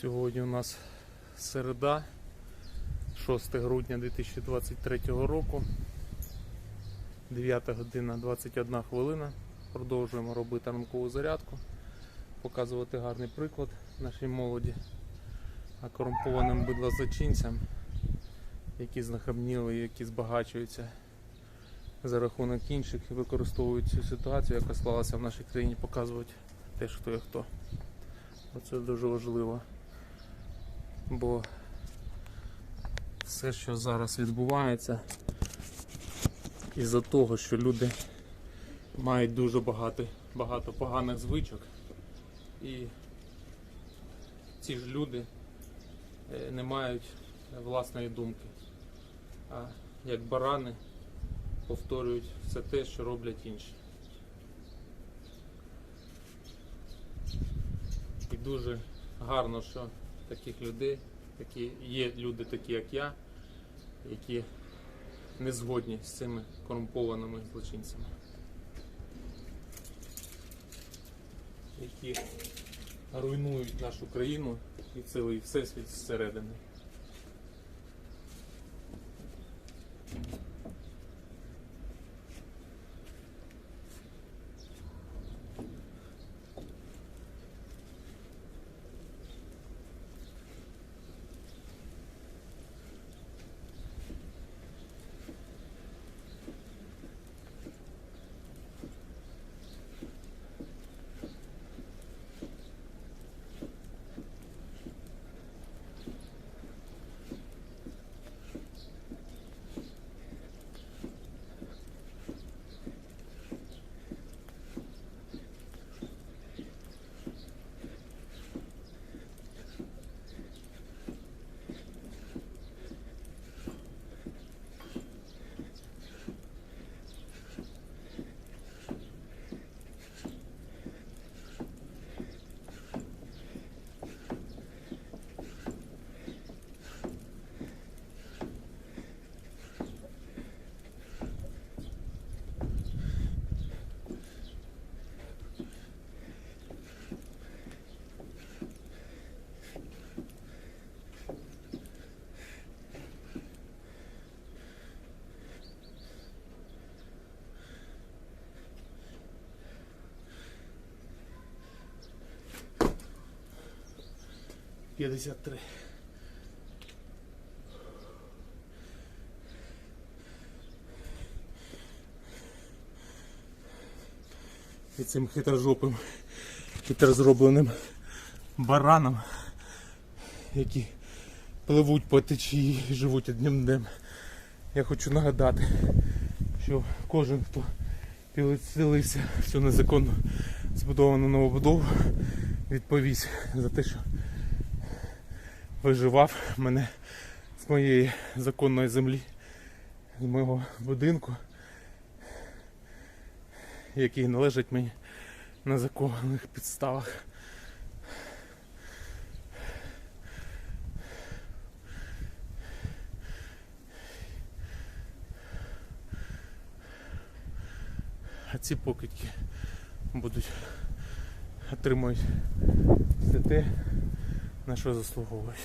Сьогодні у нас середа, 6 грудня 2023 року, 9 година 21 хвилина. Продовжуємо робити ранкову зарядку, показувати гарний приклад нашій молоді, а корумпованим бидлозачинцям, які знахабніли, які збагачуються за рахунок інших і використовують цю ситуацію, яка склалася в нашій країні, показувати теж хто є хто. Оце дуже важливо. Бо все, що зараз відбувається, із-за того, що люди мають дуже багато, багато поганих звичок, і ці ж люди е, не мають власної думки, а як барани повторюють все те, що роблять інші. І дуже гарно, що таких людей, такі, є люди такі, як я, які не згодні з цими корумпованими злочинцями. Які руйнують нашу країну і цілий всесвіт зсередини. П'ятдесят три. І цим хитрожопим, хитрозробленим баранам, які пливуть по течії і живуть одним днем. Я хочу нагадати, що кожен, хто підселився в цю незаконно збудовану новобудову, відповість за те, що виживав мене з моєї законної землі, з мого будинку, який належить мені на законних підставах. А ці покидьки будуть отримують все те, на що заслуговують.